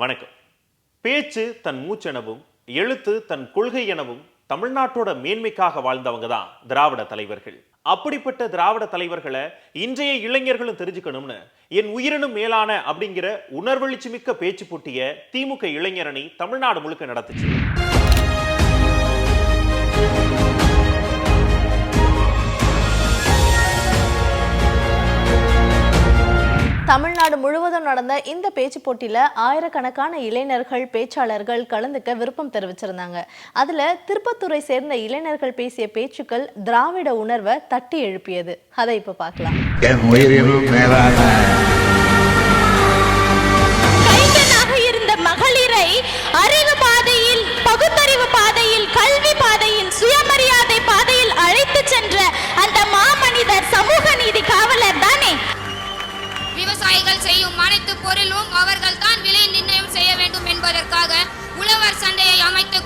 வணக்கம். பேச்சு தன் மூச்செனவும் எழுத்து தன் கொள்கை எனவும் தமிழ்நாட்டோட மேன்மைக்காக வாழ்ந்தவங்க தான் திராவிட தலைவர்கள். அப்படிப்பட்ட திராவிட தலைவர்களை இன்றைய இளைஞர்களும் தெரிஞ்சுக்கணும்னு என் உயிரினும் மேலான அப்படிங்கிற உணர்வெழுச்சி மிக்க பேச்சு போட்டிய திமுக இளைஞரணி தமிழ்நாடு முழுக்க நடத்துச்சு. தமிழ்நாடு முழுவதும் நடந்த இந்த பேச்சு போட்டியில ஆயிரக்கணக்கான இளைஞர்கள் பேச்சாளர்கள் கலந்துக்க விருப்பம் தெரிவிச்சிருந்தாங்க. அதுல திருப்பத்தூரை சேர்ந்த இளைஞர்கள் பேசிய பேச்சுக்கள் திராவிட உணர்வை தட்டி எழுப்பியது. அதை இப்ப பார்க்கலாம்.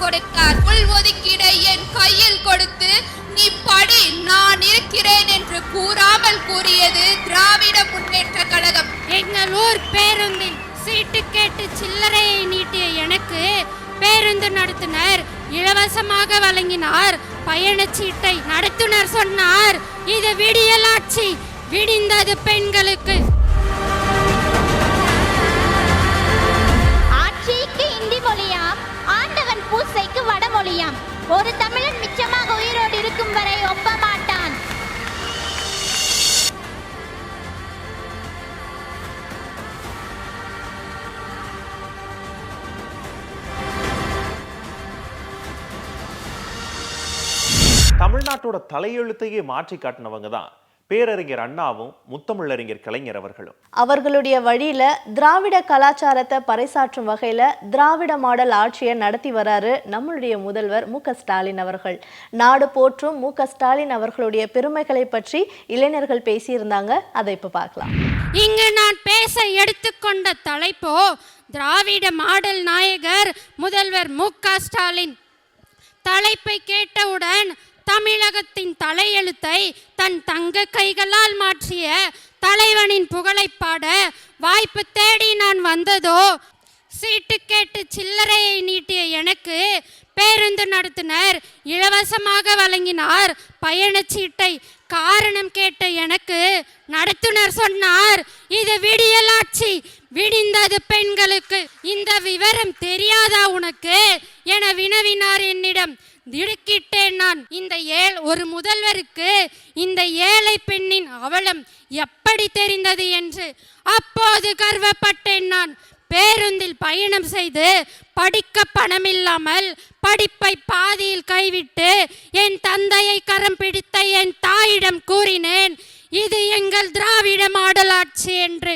கொடுத்தார் உள் ஒதுக்கீடை என் கையில் கொடுத்து நீ படி நான் இருக்கிறேன் என்று கூறாமல் கூறியது திராவிட முன்னேற்ற கழகம். எங்கள் ஊர் பேருந்தில் சீட்டு கேட்டு சில்லறையை நீட்டிய எனக்கு பேருந்து நடத்துனர் இலவசமாக வழங்கினார் பயணச்சீட்டை நடத்துனர் சொன்னார். இது விடியலாட்சி விடிந்தது பெண்களுக்கு. ஒரு தமிழன் மிச்சமாக உயிரோடு இருக்கும் வரை ஒப்ப மாட்டான். தமிழ்நாட்டோட தலையெழுத்தையே மாற்றி காட்டினவங்க தான் பேரறிஞர் அண்ணாவும் முத்தமிழறிஞர் கலைஞர் அவர்களும். அவர்களுடைய வழியில திராவிட கலாச்சாரத்தை பறைசாற்றும் வகையில திராவிட மாடல் ஆட்சியை நடத்தி வராரு நம்மளுடைய முதல்வர் மு க ஸ்டாலின் அவர்கள். நாடு போற்றும் மு க ஸ்டாலின் அவர்களுடைய பெருமைகளை பற்றி இளைஞர்கள் பேசியிருந்தாங்க. அதை இப்ப பார்க்கலாம். இங்கு நான் பேச எடுத்துக்கொண்ட தலைப்போ திராவிட மாடல் நாயகர் முதல்வர் மு ஸ்டாலின். தலைப்பை கேட்டவுடன் தமிழகத்தின் தலையெழுத்தை தன் தங்க கைகளால் மாற்றிய தலைவனின் புகழை பாட வாய்ப்பு தேடி நான் வந்ததோ? சீட்டு கேட்டு சில்லறையை நீட்டிய எனக்கு பேருந்து நடத்துனர் இலவசமாக வழங்கினார். பயணச்சீட்டை காரணம் கேட்ட எனக்கு நடத்துனர் சொன்னார். இது விடியலாட்சி விடிந்தது பெண்களுக்கு. இந்த விவரம் தெரியாதா உனக்கு? என வினவினார் என்னிடம். திடுக்கிட்டேன் நான். இந்த ஏழ் ஒரு முதல்வருக்கு இந்த ஏழை பெண்ணின் அவலம் எப்படி தெரிந்தது என்று அப்போது கர்வப்பட்டேன் நான். பேருந்தில் பயணம் செய்து படிக்க பணமில்லாமல் படிப்பை பாதியில் கைவிட்டு என் தந்தையை கரம் பிடித்த என் தாயிடம் கூறினேன் இது எங்கள் திராவிட மாடலாட்சி என்று.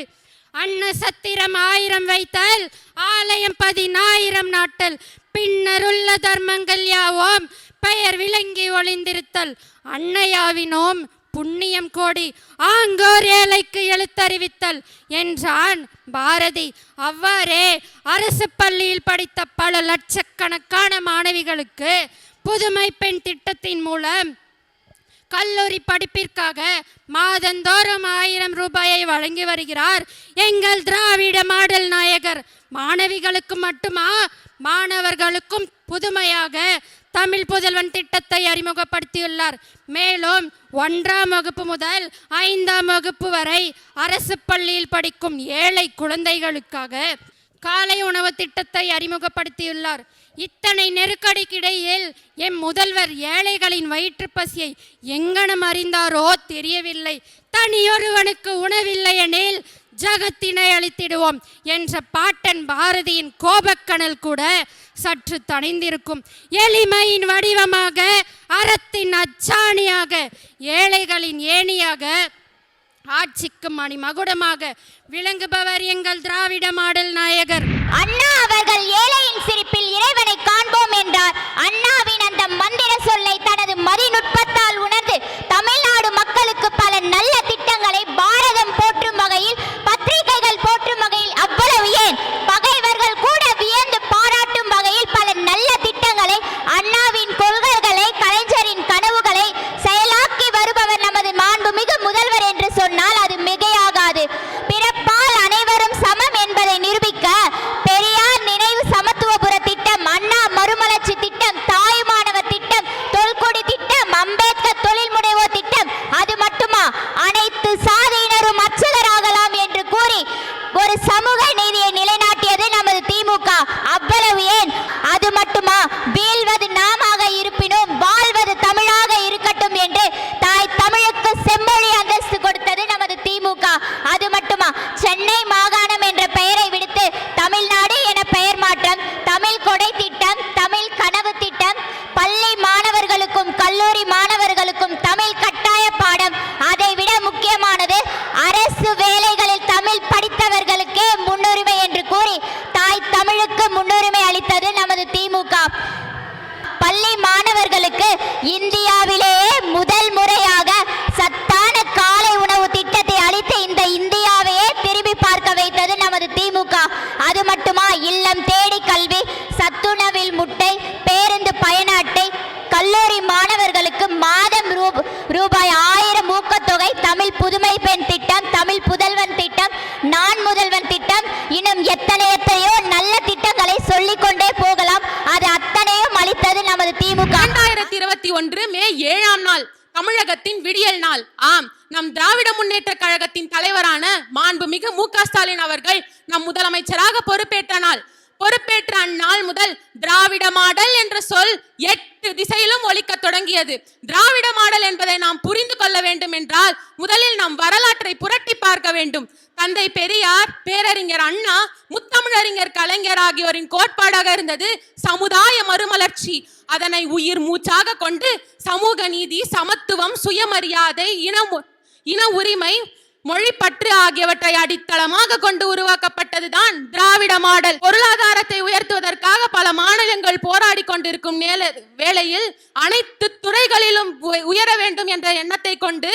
அன்ன சத்திரம் ஆயிரம் வைத்தல் ஆலயம் பதினாயிரம் நாட்டல். பின்னருள்ள தர்மங்கள் யாவோம்? பெயர் விளங்கி ஒளிந்திருத்தல். அன்னையாவினோம் புண்ணியம் கோடி ஆங்கோர் ஏழைக்கு எழுத்தறிவித்தல் என்றான் பாரதி. அவ்வாறே அரசு பள்ளியில் படித்த பல லட்சக்கணக்கான மாணவிகளுக்கு புதுமை பெண் திட்டத்தின் மூலம் கல்லூரி படிப்பிற்காக மாதந்தோறும் ஆயிரம் ரூபாயை வழங்கி வருகிறார் எங்கள் திராவிட மாடல் நாயகர். மாணவிகளுக்கு மட்டுமா? மாணவர்களுக்கும் புதுமையாக தமிழ் புதல்வன் திட்டத்தை அறிமுகப்படுத்தியுள்ளார். மேலும் ஒன்றாம் வகுப்பு முதல் ஐந்தாம் வகுப்பு வரை அரசு பள்ளியில் படிக்கும் ஏழை குழந்தைகளுக்காக காலை உணவு திட்டத்தை அறிமுகப்படுத்தியுள்ளார். இத்தனை நெருக்கடிக்கிடையில் எம் முதல்வர் ஏழைகளின் வயிற்று பசியை எங்கனம் அறிந்தாரோ தெரியவில்லை. தனியொருவனுக்கு உணவில்லை எனில் ஜகத்தினை அழித்திடுவோம் என்ற பாட்டன் பாரதியின் கோபக்கணல் கூட சற்று தணிந்திருக்கும். எளிமையின் வடிவமாக அறத்தின் அச்சாணியாக ஏழைகளின் ஏணியாக ஆட்சிக்கு மணி மகுடமாக விளங்குபவர் எங்கள் திராவிட மாடல் நாயகர். தமிழகத்தின் விடியல் நாள். ஆம் நம் திராவிட முன்னேற்ற கழகத்தின் தலைவரான மாண்புமிகு மு க ஸ்டாலின் அவர்கள் நம் முதலமைச்சராக பொறுப்பேற்ற நாள். பொறுப்பேற்ற அந்நாள் முதல் திராவிட மாடல் என்ற சொல் எட்டு திசையிலும் ஒழிக்க தொடங்கியது. திராவிட மாடல் என்பதை நாம் புரிந்து கொள்ள வேண்டும் என்றால் முதலில் நாம் வரலாற்றை புரட்டி பார்க்க வேண்டும். தந்தை பெரியார் பேரறிஞர் அண்ணா முத்தமிழறிஞர் கலைஞர் ஆகியோரின் கோட்பாடாக இருந்தது சமுதாய மறுமலர்ச்சி. அதனை உயிர் மூச்சாக கொண்டு சமூக நீதி சமத்துவம் சுயமரியாதை இன இன உரிமை மொழிப்பற்று ஆகியவற்றை அடித்தளமாக கொண்டு உருவாக்கப்பட்டதுதான் திராவிட மாடல். பொருளாதாரத்தை உயர்த்துவதற்காக பல மாநிலங்கள் போராடி கொண்டிருக்கும் வேளையில் அனைத்து துறைகளிலும் உ- உயர வேண்டும் என்ற எண்ணத்தை கொண்டு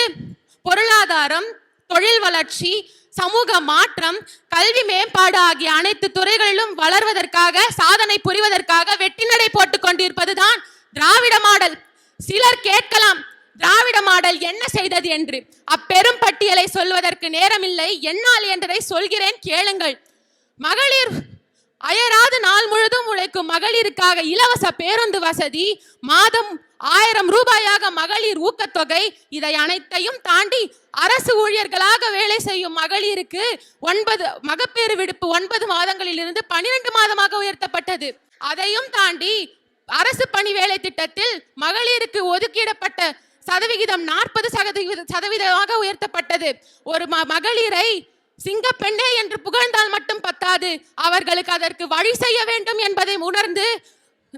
பொருளாதாரம் தொழில் வளர்ச்சி சமூக மாற்றம் கல்வி மேம்பாடு ஆகிய அனைத்து துறைகளிலும் வளர்வதற்காக சாதனை புரிவதற்காக வெற்றி நடை போட்டுக் கொண்டிருப்பதுதான் திராவிட மாடல். சிலர் கேட்கலாம் திராவிட மாடல் என்ன செய்தது என்று. அப்பெரும் பட்டியலை சொல்வதற்கு நேரமில்லை என்னால் என்றதை சொல்கிறேன் கேளுங்கள். மகளிர் அயராது நாள் முழுதும் உழைக்கும் மகளிருக்காக இலவச பேருந்து வசதி மாதம் ஆயிரம் ரூபாயாக மகளிர் ஊக்கத்தொகை இதை அனைத்தையும் தாண்டி அரசு ஊழியர்களாக வேலை செய்யும் மகளிருக்கு ஒன்பது மகப்பேறு விடுப்பு ஒன்பது மாதங்களில் இருந்து பனிரெண்டு மாதமாக உயர்த்தப்பட்டது. அதையும் தாண்டி அரசு பணி வேலை திட்டத்தில் மகளிருக்கு ஒதுக்கிடப்பட்ட சதவிகிதம் நாற்பது சதவிகித சதவீதமாக உயர்த்தப்பட்டது. ஒரு மகளிரை மகளிரை சிங்கப்பெண்ணே என்று புகழ்ந்தால் மட்டும் பத்தாது. அவர்களுக்கு அதற்கு வழி செய்ய வேண்டும் என்பதை உணர்ந்து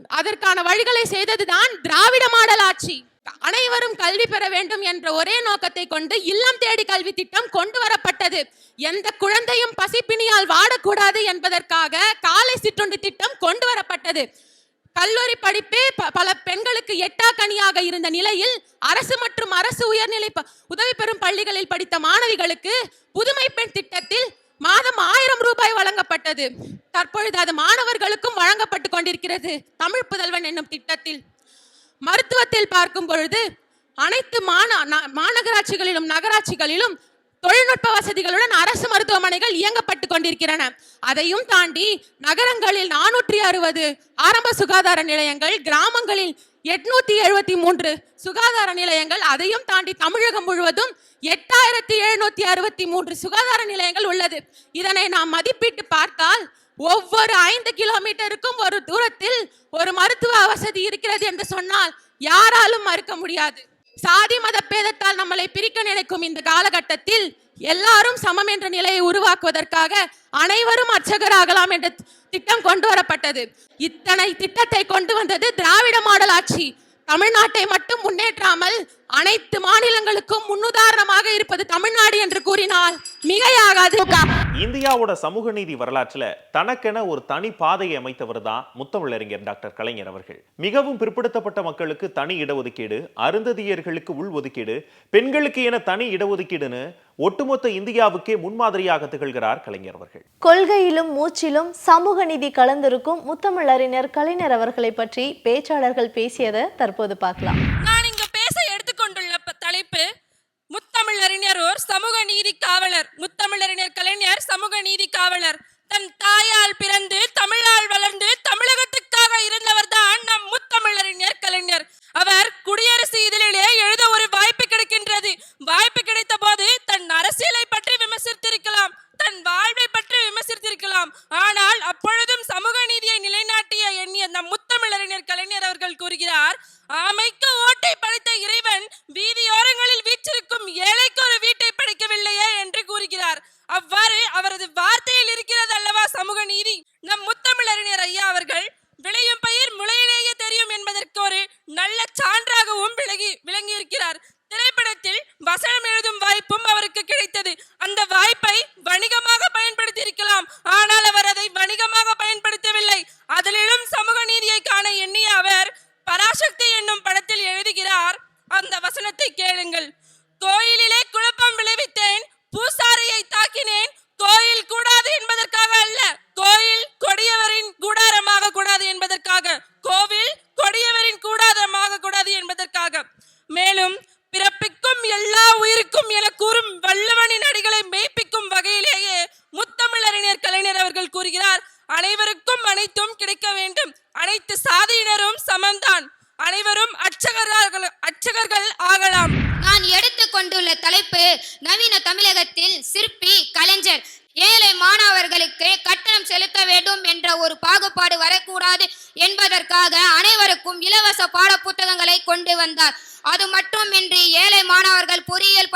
அதற்கான வழிகளை செய்ததுதான் திராவிட மாடல் ஆட்சி. அனைவரும் கல்வி பெற வேண்டும் என்ற ஒரே நோக்கத்தை கொண்டு இல்லம் தேடி கல்வி திட்டம் கொண்டு வரப்பட்டது. எந்த குழந்தையும் பசிப்பினியால் வாடக்கூடாது என்பதற்காக காலை சிற்றுண்டு திட்டம் கொண்டு வரப்பட்டது. கல்லூரி படிப்பே ப- பல பெண்களுக்கு எட்டா கனியாக இருந்த நிலையில் அரசு மற்றும் அரசு உயர்நிலை உதவி பெறும் பள்ளிகளில் படித்த மாணவிகளுக்கு புதுமை பெண் திட்டத்தில் மாதம் ஆயிரம் ரூபாய் வழங்கப்பட்டது. தற்பொழுது அது மாணவர்களுக்கும் வழங்கப்பட்டு கொண்டிருக்கிறது. தமிழ் புதல்வன் என்னும் திட்டத்தில். மருத்துவத்தில் பார்க்கும் பொழுது அனைத்து மாநா ந- மாநகராட்சிகளிலும் நகராட்சிகளிலும் தொழில்நுட்ப வசதிகளுடன் அரசு மருத்துவமனைகள் இயங்கப்பட்டு கொண்டிருக்கிறன. அதையும் தாண்டி நகரங்களில் நானூற்றி அறுபது ஆரம்ப சுகாதார நிலையங்கள் கிராமங்களில் எட்நூத்தி எழுபத்தி மூன்று சுகாதார நிலையங்கள் அதையும் தாண்டி தமிழகம் முழுவதும் எட்டாயிரத்தி எழுநூத்தி அறுபத்தி மூன்று சுகாதார நிலையங்கள் உள்ளது. இதனை நாம் மதிப்பிட்டு பார்த்தால் ஒவ்வொரு ஐந்து கிலோமீட்டருக்கும் ஒரு தூரத்தில் ஒரு மருத்துவ வசதி இருக்கிறது என்று சொன்னால் யாராலும் மறுக்க முடியாது. சாதி மத பேதத்தால் நம்மளை பிரிக்க நினைக்கும் இந்த காலகட்டத்தில் எல்லாரும் சமம் என்ற நிலையை உருவாக்குவதற்காக அனைவரும் அர்ச்சகராகலாம் என்ற திட்டம் கொண்டு வரப்பட்டது. இத்தனை திட்டத்தை கொண்டு வந்தது திராவிட மாடல் ஆட்சி. தமிழ்நாட்டை மட்டும் முன்னேற்றாமல் அனைத்து மாநிலங்களுக்கும் முன்னுதாரணமாக இருப்பது தமிழ்நாடு என்று கூறினால் மிகையாகாது. இந்தியாவோட சமூக நீதி வரலாற்றுல தனக்கென ஒரு தனி பாதையை அமைத்தவர் தான் முத்தமிழறிஞர் டாக்டர் கலைஞர் அவர்கள். மிகவும் பிற்படுத்தப்பட்ட மக்களுக்கு தனி இடஒதுக்கீடு அருந்ததியர்களுக்கு உள் ஒதுக்கீடு பெண்களுக்கு என தனி இடஒதுக்கீடுன்னு ஒட்டுமொத்த இந்தியாவுக்கே முன்மாதிரியாக திகழ்கிறார் கலைஞர் அவர்கள். கொள்கையிலும் மூச்சிலும் சமூக நீதி கலந்திருக்கும் முத்தமிழறிஞர் கலைஞர் அவர்களை பற்றி பேச்சாளர்கள் பேசியதை தற்போது பார்க்கலாம்.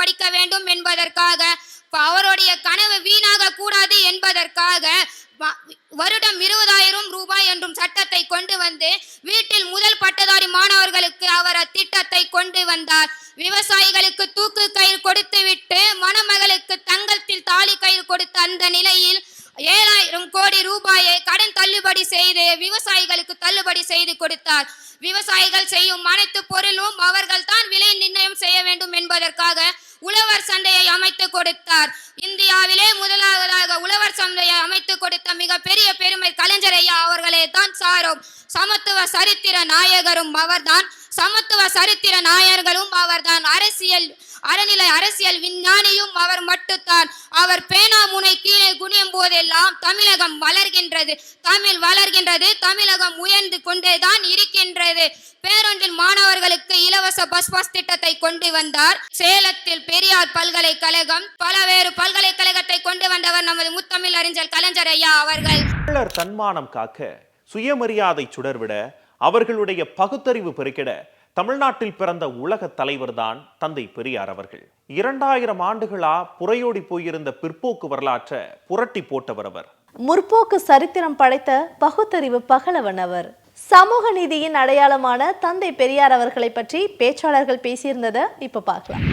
படிக்க வேண்டும் என்பதற்காக அவருடைய கனவு வீணாக கூடாது என்பதற்காக வ- வருடம் இருபதாயிரம் ரூபாய் என்றும் சட்டத்தை கொண்டு வந்து வீட்டில் முதல் பட்டதாரி மாணவர்களுக்கு அவர் அத்திட்டத்தை கொண்டு வந்தார். விவசாயிகளுக்கு தூக்கு கயிறு கொடுத்துவிட்டு மணமகளுக்கு தங்கத்தில் தாலி கயிறு கொடுத்த அந்த நிலையில் ஏழாயிரம் கோடி ரூபாயை கடன் தள்ளுபடி செய்து விவசாயிகளுக்கு தள்ளுபடி செய்து கொடுத்தார். விவசாயிகள் செய்யும் அனைத்து பொருளும் அவர்கள் தான் விலை நிர்ணயம் செய்ய வேண்டும் என்பதற்காக உழவர் சந்தையை அமைத்து கொடுத்தார். இந்தியாவிலே முதலாவதாக உழவர் சந்தையை அமைத்து கொடுத்த மிகப்பெரிய பெருமை கலைஞர் ஐயா அவர்களே தான் சாரும். சமத்துவ சரித்திர நாயகரும் அவர்தான். சமத்துவ சரித்திர நாயர்களும் அவர்தான். அரசியல் அறநிலை அரசியல் விஞ்ஞானியும் அவர் மட்டும்தான். அவர் பேனா முனை கீழே குனியும் போதெல்லாம் தமிழகம் வளர்கின்றது. தமிழ் வளர்கின்றது தமிழகம் உயர்ந்து கொண்டேதான் இருக்கின்றது. பேருந்தில் மாணவர்களுக்கு இலவச பஸ் பாஸ் திட்டத்தை கொண்டு வந்தார். சேலத்தில் பெரியார் பல்கலைக்கழகம் பலவேறு பல்கலைக்கழகத்தை கொண்டு வந்தவர் நமது முத்தமிழ் அறிஞர் கலைஞர் ஐயா அவர்கள். தமிழர் தன்மானம் காக்க சுயமரியாதை சுடர்விட அவர்களுடைய பகுத்தறிவு பெருக்கிட தமிழ்நாட்டில் பிறந்த உலக தலைவர்தான் தந்தை பெரியார் அவர்கள். இரண்டாயிரம் ஆண்டுகளா புறையோடி போயிருந்த பிற்போக்கு வரலாற்றை புரட்டி போட்டவர் அவர். முற்போக்கு சரித்திரம் படைத்த பகுத்தறிவு பகலவன் அவர். சமூக நீதியின் அடையாளமான தந்தை பெரியார் அவர்களை பற்றி பேச்சாளர்கள் பேசியிருந்ததை இப்ப பார்க்கலாம்.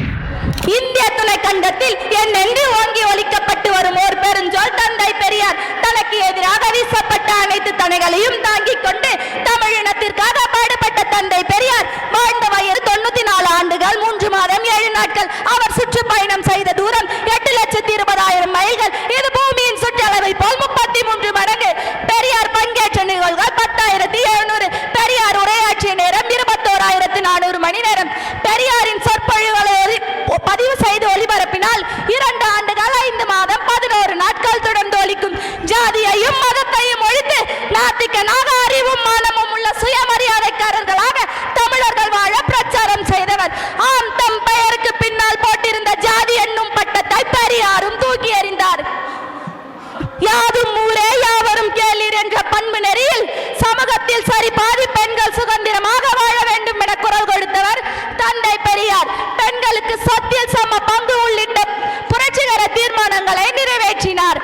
இந்திய துணைக்கண்டத்தில் என்னென்று ஓங்கி ஒலிக்கப்பட்டு வரும் ஓர் பெருஞ்சொல் தந்தை பெரியார். தனக்கு எதிராக வீசப்பட்ட அனைத்து தனைகளையும் தாங்கிக் கொண்டு தமிழினத்திற்காக பாடுபட்ட தந்தை பெரியார் வாழ்ந்த வயது தொண்ணூத்தி நாலு ஆண்டுகள் மூன்று மாதம் ஏழு நாட்கள். அவர் சுற்றுப்பயணம் செய்த தூரம் எட்டு லட்சத்தி இருபதாயிரம் மைல்கள் இது பூமியின் சுற்றளவை போல் முப்பத்தி மூன்று மடங்கு பெரியார் பங்கேற்ற நிகழ்வுகள் பத்தாயிரத்தி எழுநூறு பெரியார் உரையாற்றிய நேரம் இருபத்தோராயிரத்து நானூறு மணி நேரம் பெரியாரின் சொற்பொழிவுகளை ஒலி- பதிவு செய்து ஒளிபரப்பினால் இரண்டு ஆண்டுகள் ஐந்து மாதம் பதினோரு நாட்கள் தொடர்ந்து ஒலிக்கும் ஜாதியையும் மதத்தையும் ஒழித்து நாத்திகனாக அறிவும் மானமும் உள்ள சுயமரியாதைக்காரர்களாக தமிழர்கள் வாழ பிரச்சாரம் செய்தவர் ஆம் தம் பெயருக்கு பின்னால் போட்டிருந்த ஜாதி என்னும் பட்டத்தை பெரியாரும் தூக்கி எறிந்தார் யாதும் ஊரே யாவரும் கேளீர் என்ற பண்பு நெறியில் சமூகத்தில் சரி பாதி பெண்கள் சுதந்திரமாக வாழ வேண்டும் என குரல் கொடுத்தவர் தந்தை பெரியார் பெண்களுக்கு சொத்தில் சம பங்கு உள்ளிட்ட புரட்சிகர தீர்மானங்களை நிறைவேற்றினார்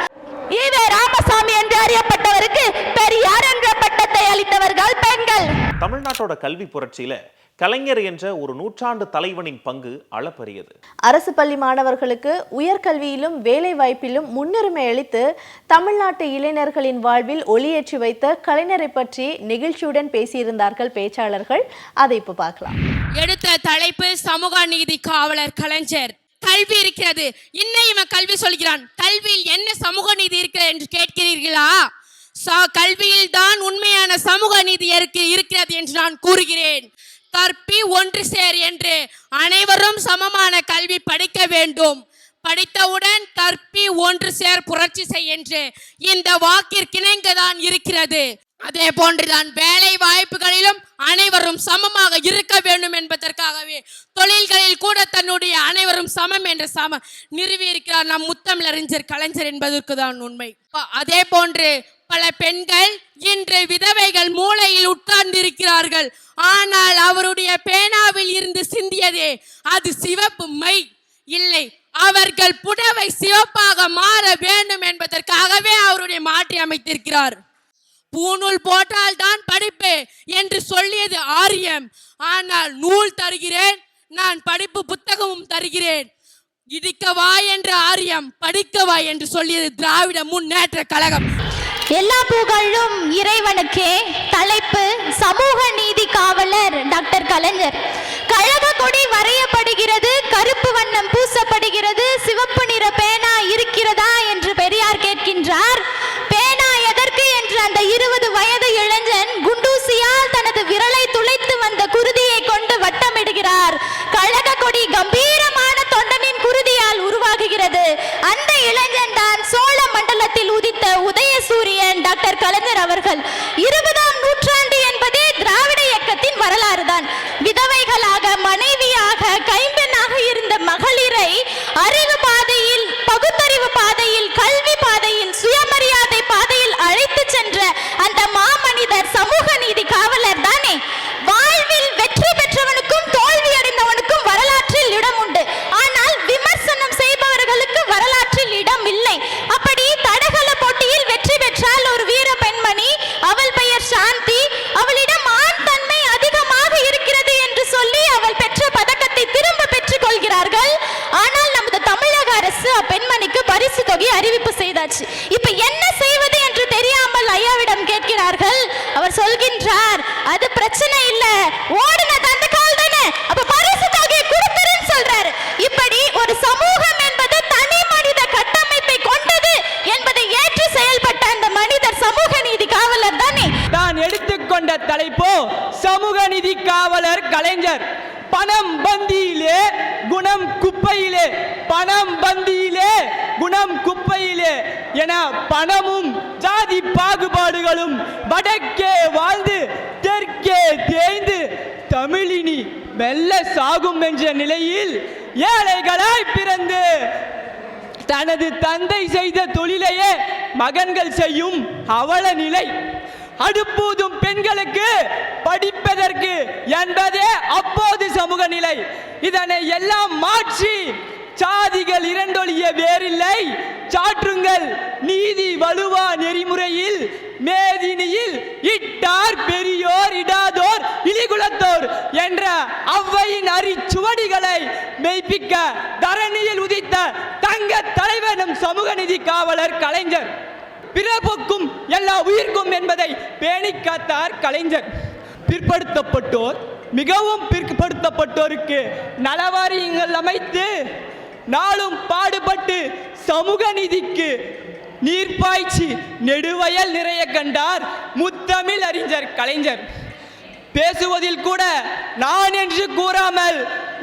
ஈவே ராமசாமி என்று அறியப்பட்டவருக்கு பெரியார் என்ற பட்டத்தை அளித்தவர்கள் பெண்கள் தமிழ்நாட்டோட கல்வி புரட்சியில கலைஞர் என்ற ஒரு நூற்றாண்டு தலைவனின் பங்கு அளப்பரியது. அரசு பள்ளி மாணவர்களுக்கு உயர்கல்வியிலும் வேலை வாய்ப்பிலும் முன்னுரிமை அளித்து தமிழ்நாட்டு இளைஞர்களின் வாழ்வில் ஒளியேற்றி வைத்த கலைஞரை பற்றி நெகிழ்ச்சியுடன் பேசியிருந்தார்கள் பேச்சாளர்கள். அதை இப்போ பார்க்கலாம். எடுத்த தலைப்பு சமூக நீதி காவலர் கலைஞர். கல்வி இருக்கிறது. இன்னும் இவன் கல்வி சொல்கிறான். கல்வியில் என்ன சமூக நீதி இருக்கிறது என்று கேட்கிறீர்களா? கல்வியில் தான் உண்மையான சமூக நீதி இருக்கிறது என்று நான் கூறுகிறேன். கற்பி ஒன்று சேர் என்று அனைவரும் சமமான கல்வி படிக்க வேண்டும். படித்தவுடன் கற்பி ஒன்று சேர் புரட்சி செய் என்று இந்த வாக்கிற்கிணங்க தான் இருக்கிறது. அதே போன்றுதான் வேலை வாய்ப்புகளிலும் அனைவரும் சமமாக இருக்க வேண்டும் என்பதற்காகவே தொழில்களில் கூட தன்னுடைய அனைவரும் சமம் என்ற சம நிறுவி இருக்கிறார் நம் முத்தமிழறிஞர் கலைஞர் என்பதற்கு தான் உண்மை. அதே போன்று பல பெண்கள் இன்று விதவைகள் மூலையில் உட்கார்ந்திருக்கிறார்கள். ஆனால் அவருடைய பேனாவில் இருந்து சிந்தியதே அது சிவப்பு மை. இல்லை அவர்கள் புடவை சிவப்பாக மாற வேண்டும் என்பதற்காகவே அவருடைய மாற்றி அமைத்திருக்கிறார். பூநூல் போட்டால் தான் படிப்பு என்று சொல்லியது ஆரியம். ஆனால் நூல் தருகிறேன் நான் படிப்பு புத்தகமும் தருகிறேன். இடிக்கவா என்ற ஆரியம் படிக்கவா என்று சொல்லியது திராவிட முன்னேற்ற கழகம். எல்லா புகழும் இறைவனுக்கே. தலைப்பு சமூக நீதி காவலர் டாக்டர் கலைஞர். கழக கொடி வரையப்படுகிறது கருப்பு வண்ணம் பூசப்படுகிறது சிவப்பு நிற பேனா இருக்கிறதா என்று பெரியார் கேட்கின்றார். என்ற அந்த இருபது வயது இளைஞன் குண்டூசியால் தனது விரலை துளைத்து வந்த குருதியை கொண்டு வட்டமிடுகிறார். கழக கொடி கம்பீரமான தொண்டனின் குருதியால் உருவாகுகிறது. அந்த இளைஞன் தான் சோழ மண்டலத்தில் உதித்த உதயசூரியன் டாக்டர் கலைஞர் அவர்கள். இருபதாம் நூற்றாண்டு என்பதே திராவிட இயக்கத்தின் வரலாறு தான் விதவைகளால் அது பிரச்சனை இல்லை ஓடுன தந்த கால் தானே அப்ப பரிசு தொகையை கொடுத்துருன்னு சொல்றாரு இப்படி ஒரு சமூகம் என்பது தனி மனித கட்டமைப்பை கொண்டது என்பதை ஏற்று செயல்பட்ட அந்த மனிதர் சமூக நீதி காவலர் தானே தான் எடுத்துக்கொண்ட தலைப்போ சமூக நீதி காவலர் கலைஞர் பணம் பந்தியிலே குணம் குப்பையிலே பணம் பந்தியிலே குணம் குப்பையிலே என பணமும் ஜாதி பாகுபாடுகளும் வடக்கே வாழ்ந்து தெற்கே தேய்ந்து தமிழினி மெல்ல சாகும் என்ற நிலையில் ஏழைகளாய் பிறந்து தனது தந்தை செய்த தொழிலையே மகன்கள் செய்யும் அவல நிலை. அடுப்பூதும் பெண்களுக்கு படிப்பதற்கு என்பதே அப்போது சமூக நிலை. இதனை எல்லாம் மாற்றி சாதிகள் இரண்டொழிய வேறில்லை. சாற்றுங்கள் நீதி வலுவா நெறிமுறையில் மேதினியில் இட்டார் பெரியோர் இடாதோர் என்ற அவ்வையின் அரிச்சுவடிகளை மெய்ப்பிக்க தரணியில் உதித்த தங்க தலைவர் நம் சமூக நிதி காவலர் கலைஞர். பிறப்புக்கும் எல்லா உயிர்க்கும் என்பதை பேணி காத்தார் கலைஞர். பிற்படுத்தப்பட்டோர் மிகவும் பிற்படுத்தப்பட்டோருக்கு நலவாரியங்கள் அமைத்து நாளும் பாடுபட்டு சமூக நீதிக்கு நீர்ப்பாய்ச்சி நெடுவயல் நிறைய கண்டார் முத்தமிழ் அறிஞர் கலைஞர். பேசுவதில் கூட நான் என்று கூறாமல்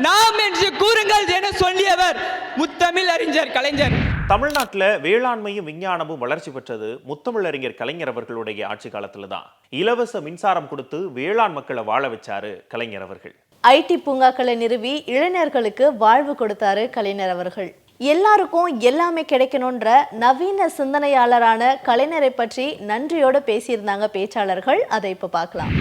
நாம் என்று கூறுங்கள் என சொல்லியவர் முத்தமிழ் அறிஞர் கலைஞர். தமிழ்நாட்டுல வேளாண்மையும் விஞ்ஞானமும் வளர்ச்சி பெற்றது முத்தமிழறிஞர் கலைஞர் அவர்களுடைய ஆட்சி காலத்துல தான் இலவச மின்சாரம் கொடுத்து வேளாண் மக்களை வாழ வச்சாரு கலைஞர் அவர்கள். ஐடி பூங்காக்களை நிறுவி இளைஞர்களுக்கு வாழ்வு கொடுத்தாரு கலைஞர் அவர்கள். எல்லாருக்கும் எல்லாமே கிடைக்கணுன்ற நவீன சிந்தனையாளரான கலைஞரை பற்றி நன்றியோடு பேசியிருந்தாங்க பேச்சாளர்கள். அதை இப்ப பார்க்கலாம்.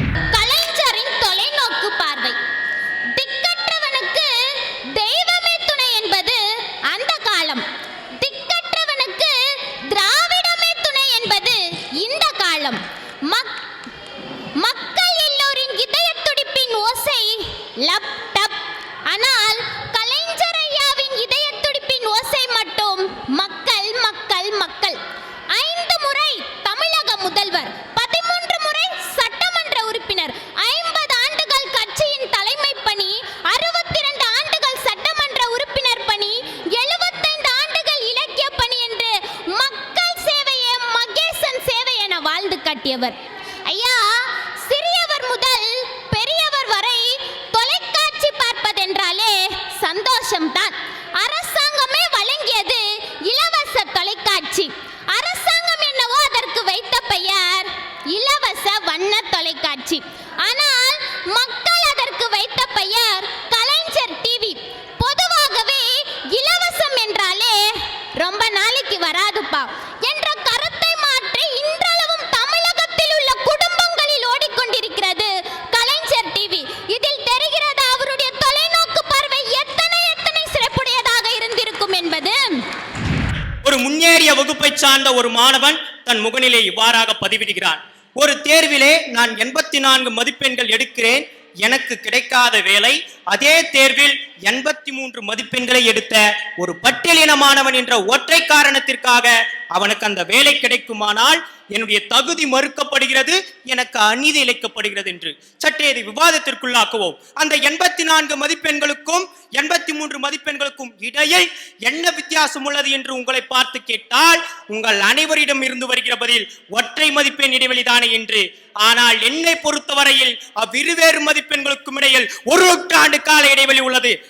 வாழ்ந்து காட்டியவர் ஐயா சிறியவர் முதல் பெரியவர் வரை தொலைக்காட்சி பார்ப்பதென்றாலே சந்தோஷம்தான் அரசாங்கமே வழங்கியது இலவச தொலைக்காட்சி அரசாங்கம் என்னவோ அதற்கு வைத்த பெயர் இலவச வண்ண தொலைக்காட்சி ஆனால் மக்கள் அதற்கு வைத்த பெயர் கலைஞர் டிவி பொதுவாகவே இலவசம் என்றாலே ரொம்ப நாளைக்கு வராதுப்பா என்ற கருத்தை மாற்றி இன்றளவும் தமிழகத்தில் உள்ள குடும்பங்களில் ஓடிக்கொண்டிருக்கிறது கலைஞர் டிவி இதில் தெரிகிறது அவருடைய தொலைநோக்கு பார்வை எத்தனை எத்தனை சிறப்புடையதாக இருந்திருக்கும் என்பது ஒரு முன்னேறிய வகுப்பை சார்ந்த ஒரு மாணவன் தன் முகநிலை இவ்வாறாக பதிவிடுகிறான். ஒரு தேர்விலே நான் எண்பத்தி நான்கு மதிப்பெண்கள் எடுக்கிறேன் எனக்கு கிடைக்காத வேலை. அதே தேர்வில் எண்பத்தி மூன்று மதிப்பெண்களை எடுத்த ஒரு பட்டியலின மாணவன் என்ற ஒற்றை காரணத்திற்காக அவனுக்கு அந்த வேலை கிடைக்குமானால் என்னுடைய தகுதி மறுக்கப்படுகிறது எனக்கு அநீதி இழைக்கப்படுகிறது என்று. சற்றே இது விவாதத்திற்குள்ளாக்குவோம் அந்த எண்பத்தி நான்கு மதிப்பெண்களுக்கும் எண்பத்தி மூன்று மதிப்பெண்களுக்கும் இடையே என்ன வித்தியாசம் உள்ளது என்று உங்களை பார்த்து கேட்டால் உங்கள் அனைவரிடம் இருந்து வருகிற பதில் ஒற்றை மதிப்பெண் இடைவெளி தானே என்று. ஆனால் என்னை பொறுத்தவரையில் அவ்விருவேறு மதிப்பெண்களுக்கும் இடையில் ஒரு நூற்றாண்டு கால இடைவெளி உள்ளது.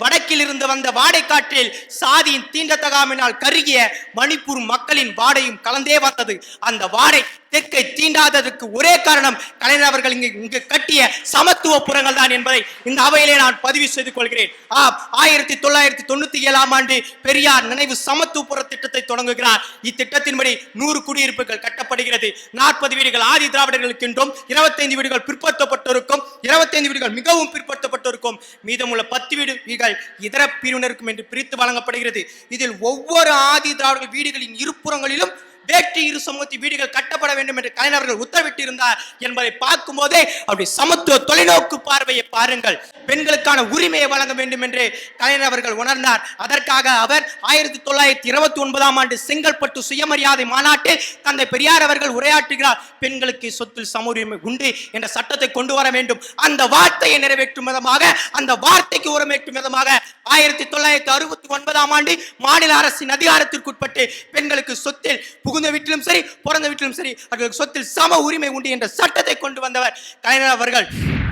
வடக்கில் இருந்து வந்த வாடை காற்றில் சாதியின் தீண்டத்தகாமினால் கருகிய மணிப்பூர் மக்களின் வாடையும் கலந்தே வந்தது. அந்த வாடை தெற்கை தீண்டாததற்கு ஒரே காரணம் கலைஞர் அவர்கள் இங்கு இங்கு கட்டிய சமத்துவ புறங்கள் தான் என்பதை இந்த அவையிலே நான் பதிவு செய்து கொள்கிறேன். ஆ ஆயிரத்தி தொள்ளாயிரத்தி தொண்ணூத்தி ஏழாம் ஆண்டு பெரியார் நினைவு சமத்துவபுர திட்டத்தை தொடங்குகிறார். இத்திட்டத்தின்படி நூறு குடியிருப்புகள் கட்டப்படுகிறது. நாற்பது வீடுகள் ஆதி திராவிடர்களுக்கு என்றும் இருபத்தைந்து வீடுகள் பிற்படுத்தப்பட்டோருக்கும் இருபத்தைந்து வீடுகள் மிகவும் பிற்படுத்தப்பட்டோருக்கும். மீதமுள்ள பத்து வீடு வீடுகள் இதர பிரிவினருக்கும் என்று பிரித்து வழங்கப்படுகிறது. இதில் ஒவ்வொரு ஆதி திராவிடர்கள் வீடுகளின் இருபுறங்களிலும் வேற்றி இரு சமூகத்தி வீடுகள் கட்டப்பட வேண்டும் என்று கலைஞர்கள் உத்தரவிட்டு இருந்தார் என்பதை பார்க்கும் போதே அப்படி சமத்துவ தொலைநோக்கு பார்வையை பாருங்கள். பெண்களுக்கான உரிமையை வழங்க வேண்டும் என்று கலைஞர் அவர்கள் உணர்ந்தார். அதற்காக அவர் ஆயிரத்தி தொள்ளாயிரத்தி இருபத்தி ஒன்பதாம் ஆண்டு செங்கல்பட்டு சுயமரியாதை மாநாட்டில் தந்தை பெரியார் அவர்கள் உரையாற்றுகிறார். பெண்களுக்கு சொத்தில் சம உரிமை உண்டு என்ற சட்டத்தை கொண்டு வர வேண்டும். அந்த வார்த்தையை நிறைவேற்றும் விதமாக அந்த வார்த்தைக்கு உரமேற்றும் விதமாக ஆயிரத்தி தொள்ளாயிரத்தி அறுபத்தி ஒன்பதாம் ஆண்டு மாநில அரசின் அதிகாரத்திற்குட்பட்டு பெண்களுக்கு சொத்தில் புகுந்த வீட்டிலும் சரி பிறந்த வீட்டிலும் சரி அவர்களுக்கு சொத்தில் சம உரிமை உண்டு என்ற சட்டத்தை கொண்டு வந்தவர் கலைஞர் அவர்கள்.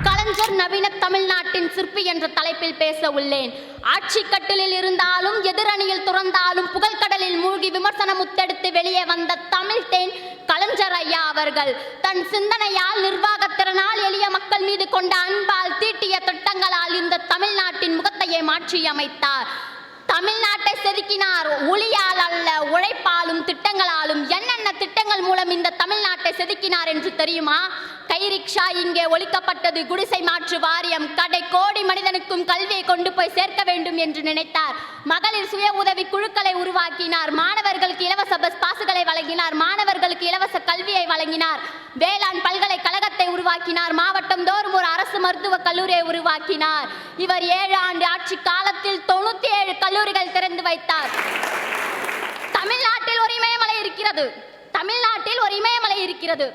கலைஞர் நவீன தமிழ்நாட்டின் சிற்பி என்ற தலைப்பில் பேச உள்ளேன். ஆட்சி கட்டிலில் இருந்தாலும் எதிரணியில் துறந்தாலும் புகழ்கடலில் மூழ்கி விமர்சனம் முத்தெடுத்து வெளியே வந்த தமிழ் தேன் கலைஞர் ஐயா அவர்கள் தன் சிந்தனையால் நிர்வாகத்திறனால் எளிய மக்கள் மீது கொண்ட அன்பால் தீட்டிய திட்டங்களால் இந்த தமிழ்நாட்டின் முகத்தையே மாற்றி அமைத்தார் தமிழ்நாட்டை செதுக்கினார். ஒளியால் அல்ல உழைப்பாலும் திட்டங்களாலும் என்னென்ன திட்டங்கள் மூலம் இந்த தமிழ்நாட்டை செதுக்கினார் என்று தெரியுமா? கை ரிக்ஷா இங்கே ஒழிக்கப்பட்டது. குடிசை மாற்று வாரியம் கடை கோடி மனிதனுக்கும் கல்வியை கொண்டு போய் சேர்க்க வேண்டும் என்று நினைத்தார். மகளிர் சுய உதவி குழுக்களை உருவாக்கினார். மாணவர்களுக்கு இலவச பஸ் பாசுகளை வழங்கினார். மாணவர்களுக்கு இலவச கல்வியை வழங்கினார். வேளாண் பல்கலைக்கழகத்தை உருவாக்கினார். மாவட்டம் தோறும் ஒரு அரசு மருத்துவக் கல்லூரியை உருவாக்கினார். இவர் ஏழு ஆண்டு ஆட்சி காலத்தில் தொண்ணூத்தி ஏழு கல்லூரி கல்லூரிகள் திறந்து வைத்தார். தமிழ்நாட்டில் ஒரு இமயமலை இருக்கிறது. தமிழ்நாட்டில் ஒரு இமயமலை இருக்கிறது.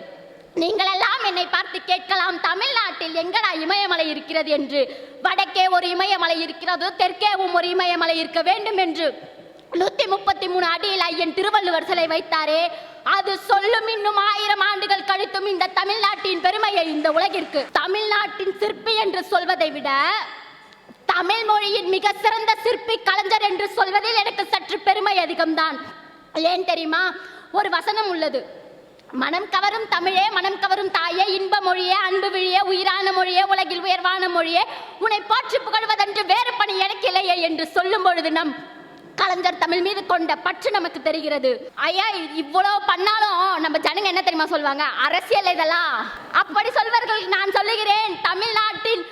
நீங்கள் எல்லாம் என்னை பார்த்து கேட்கலாம் தமிழ்நாட்டில் எங்கடா இமயமலை இருக்கிறது என்று. வடக்கே ஒரு இமயமலை இருக்கிறது தெற்கேவும் ஒரு இமயமலை இருக்க வேண்டும் என்று. நூத்தி முப்பத்தி மூணு அடியில் ஐயன் திருவள்ளுவர் சிலை வைத்தாரே அது சொல்லும் இன்னும் ஆயிரம் ஆண்டுகள் கழித்தும் இந்த தமிழ்நாட்டின் பெருமையை இந்த உலகிற்கு. தமிழ்நாட்டின் சிற்பி என்று சொல்வதை விட தமிழ் மொழியின் மிக சிறந்த சிற்பி கலைஞர் என்று சொல்வதில் எனக்கு சற்று பெருமை அதிகம்தான். ஏன் தெரியுமா? ஒரு வசனம் உள்ளது. மனம் கவரும் தமிழே மனம் கவரும் தாயே இன்ப மொழியே அன்பு விழியே உயிரான மொழியே உலகில் உயர்வான மொழியே உன்னை போற்றி புகழ்வதென்று வேறு பணி எனக்கு இல்லையே என்று சொல்லும் பொழுது நம் கலைஞர் தமிழ் மீது கொண்ட பற்று நமக்கு தெரிகிறது. ஐயா இவ்வளவு பண்ணாலும் நம்ம ஜனங்க என்ன தெரியுமா சொல்லுவாங்க அரசியல் இதெல்லாம். அப்படி சொல்வர்கள் நான் சொல்லுகிறேன் தமிழ்நாட்டின்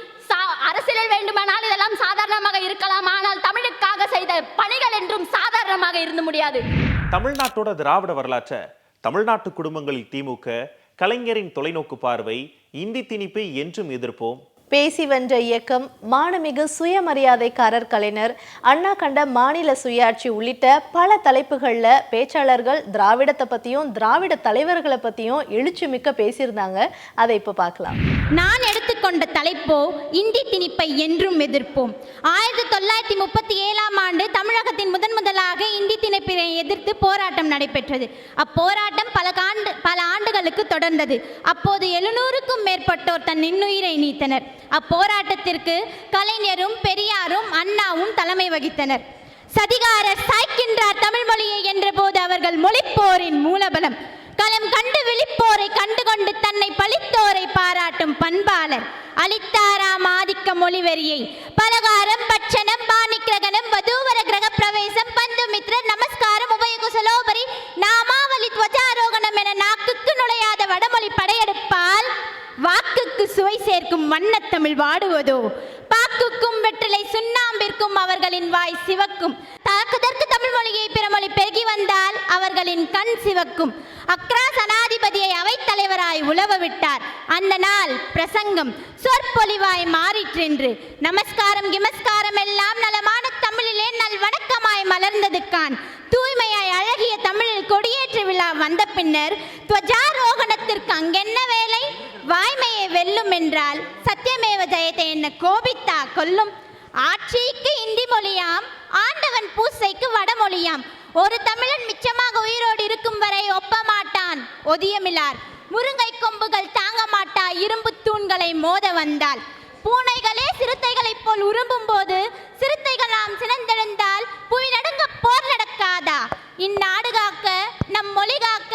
அரசியலில் வேண்டுமானால் இதெல்லாம் சாதாரணமாக இருக்கலாம். ஆனால் தமிழுக்காக செய்த பணிகள் என்றும் சாதாரணமாக இருந்து முடியாது. தமிழ்நாட்டோட திராவிட வரலாற்றை தமிழ்நாட்டு குடும்பங்களில் திமுக கலைஞரின் தொலைநோக்கு பார்வை இந்தி திணிப்பை என்றும் எதிர்ப்போம். பேசி வென்ற இயக்கம் மானமிகு சுயமரியாதைக்காரர் கலைஞர் அண்ணா கண்ட மாநில சுயாட்சி உள்ளிட்ட பல தலைப்புகளில் பேச்சாளர்கள் திராவிடத்தை பற்றியும் திராவிட தலைவர்களை பற்றியும் எழுச்சி மிக்க பேசியிருந்தாங்க. அதை இப்போ பார்க்கலாம். நான் எடுத்துக்கொண்ட தலைப்போ இந்தி திணிப்பை என்றும் எதிர்ப்போம். ஆயிரத்தி தொள்ளாயிரத்தி முப்பத்தி ஏழாம் ஆண்டு தமிழகத்தின் முதன் முதலாக இந்தி திணிப்பினை எதிர்த்து போராட்டம் நடைபெற்றது. அப்போராட்டம் பல ஆண்டு பல ஆண்டுகளுக்கு தொடர்ந்தது. அப்போது எழுநூறுக்கும் மேற்பட்டோர் தன் இன்னுயிரை நீத்தனர். அப்போராட்டத்திற்கு கலைஞரும் பெரியாரும் அண்ணாவும் தலைமை வகித்தனர். சதிகாரர் சாய்க்கின்றார் தமிழ் மொழியை என்ற போது அவர்கள் மொழிப்போரின் மூலபலம். களம் கண்டு விழிப்போரை கண்டுகொண்டு தன்னை பழித்தோரை பாராட்டும் பண்பாளர். அளித்தாராம் ஆதிக்க மொழிவெறியை. பலகாரம் பட்சணம் பாணிக்கிரகணம் வதூவர கிரக பிரவேசம் பந்து மித்ர நமஸ்காரம் உபயகுசலோபரி நாமாவலி துவஜாரோகணம் என நாக்குக்கு நுழையாத வடமொழி படை நாக்குக்கு சுவை சேர்க்கும் வண்ணத்தமிழ் வாடுவதோ? பாக்குக்கும் வெற்றிலை சுண்ணாம்பிற்கும் அவர்களின் வாய் சிவக்கும். தாக்குதற்கு தமிழ் மொழியை பிறமொழி பெருகி வந்தால் அவர்களின் கண் சிவக்கும். அக்ரா சனாதிபதியை அவைத்தலைவராய் உழவ விட்டார் அந்த நாள் பிரசங்கம் சொற்பொழிவாய் மாறிற்றென்று. நமஸ்காரம் கிமஸ்காரம் எல்லாம் நலமான தமிழிலே நல் வணக்கமாய் மலர்ந்தது கான் தூய்மையாய் அழகிய தமிழில் கொடியேற்று விழா வந்த பின்னர் துவஜாரோகணத்திற்கு அங்கென்ன வேலை? வாய்மையை வெல்லும் என்றால் சத்தியமேவ ஜெயத்தை என்ன கோபித்தா கொல்லும்? ஆட்சிக்கு இந்தி மொழியாம் ஆண்டவன் பூசைக்கு வடமொழியாம். ஒரு தமிழன் மிச்சமாக உயிரோடு இருக்கும் வரை ஒப்ப மாட்டான் ஒதியமிலார் முருங்கை கொம்புகள் தாங்க மாட்டா இரும்பு தூண்களை மோத வந்தால். பூனைகளே சிறுத்தைகளைப் போல் உரும்பும் போது சிறுத்தைகள் நாம் சினந்தெழுந்தால் புவி நடுங்க போர் நடக்காதா? இந்நாடு காக்க நம் மொழி காக்க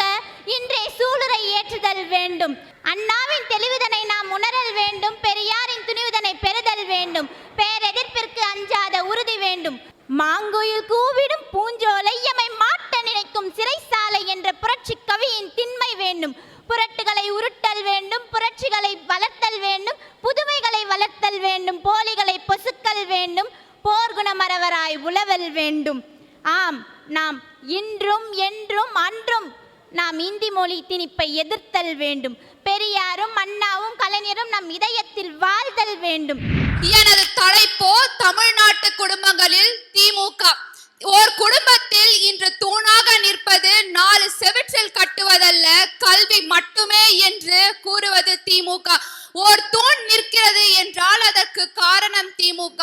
இன்றைய சூளுரை ஏற்றுதல் வேண்டும். அண்ணாவின் தெளிவுதனை நாம் உணரல் வேண்டும் பெரியாரின் துணிவுதனை பெறுதல் வேண்டும். பேரெதிர்ப்பிற்கு அஞ்சாத உறுதி வேண்டும். மாங்குயில் கூவிடும் பூஞ்சோலை எமை மாட்ட நினைக்கும் சிறைசாலை என்ற புரட்சி கவியின் திண்மை வேண்டும். புரட்டுகளை உருட்டல் வேண்டும் புரட்சிகளை வளர்த்தல் வேண்டும் புதுமைகளை வளர்த்தல் வேண்டும் போலிகளை பொசுக்கல் வேண்டும் போர்குணமரவராய் உழவல் வேண்டும். ஆம் நாம் இன்றும் என்றும் அன்றும் நாம் இந்தி மொழி திணிப்பை எதிர்த்தல் வேண்டும். பெரியாரும் அண்ணாவும் கலைஞரும் நம் இதயத்தில் வாழ்தல் வேண்டும். எனது தலைப்போ தமிழ்நாட்டு குடும்ப ஒரு குடும்பத்தில் இன்று தூணாக நிற்பது நாலு செவிற்றில் கட்டுவதல்ல கல்வி மட்டுமே என்று கூறுவது திமுக ஓர் தூண் நிற்கிறது என்றால் அதற்கு காரணம் திமுக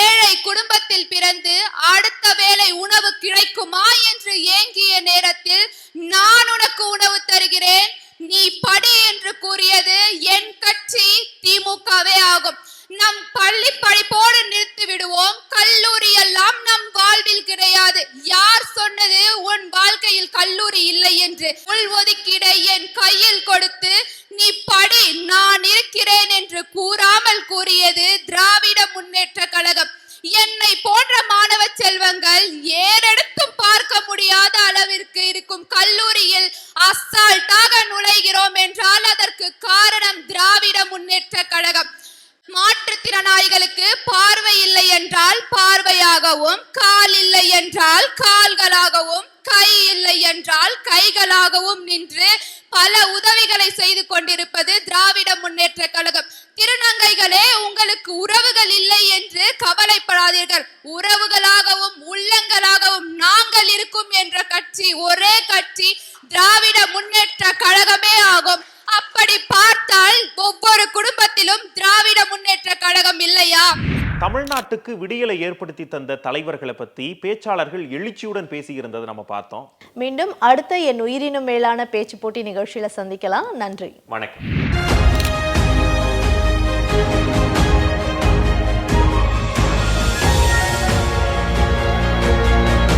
ஏழை குடும்பத்தில் பிறந்து அடுத்த வேளை உணவு கிடைக்குமா என்று ஏங்கிய நேரத்தில் நான் உனக்கு உணவு தருகிறேன் நீ படி என்று கூறியது என் கட்சி திமுகவே ஆகும் நம் பள்ளி படிப்போடு நிறுத்தி விடுவோம் கல்லூரி எல்லாம் நம் வாழ்வில் கிடையாது யார் சொன்னது உன் வாழ்க்கையில் கல்லூரி இல்லை என்று உள் ஒதுக்கீடை என் கையில் கொடுத்து நீ படி நான் இருக்கிறேன் என்று கூறாமல் கூறியது திராவிட முன்னேற்ற கழகம் என்னை போன்ற மாணவ செல்வங்கள் ஏறெடுத்தும் பார்க்க முடியாத அளவிற்கு இருக்கும் கல்லூரியில் அசால்ட்டாக நுழைகிறோம் என்றால் அதற்கு காரணம் திராவிட முன்னேற்ற கழகம் மாற்றுத்திறனாளிகளுக்கு பார்வை இல்லை என்றால் கால்களாகவும் கால் இல்லை என்றால் கால்களாகவும் கை இல்லை என்றால் கைகளாகவும் நின்று பல உதவிகளை செய்து கொண்டிருப்பது திராவிட முன்னேற்ற கழகம். திருநங்கைகளே உங்களுக்கு உறவுகள் இல்லை என்று கவலைப்படாதீர்கள். உறவுகளாகவும் உள்ளங்களாகவும் நாங்கள் இருக்கும் என்ற கட்சி ஒரே கட்சி திராவிட முன்னேற்ற கழகமே ஆகும். அப்படி பார்த்தால் ஒவ்வொரு குடும்பத்திலும் திராவிட முன்னேற்ற கழகம் இல்லையா? தமிழ்நாட்டுக்கு விடியலை ஏற்படுத்தி தந்த தலைவர்களை பத்தி பேச்சாளர்கள் எழுச்சியுடன் பேசியிருந்ததை நம்ம பார்த்தோம். மீண்டும் அடுத்த என் உயிரினும் மேலான பேச்சு போட்டி நிகழ்ச்சியில சந்திக்கலாம். நன்றி. வணக்கம்.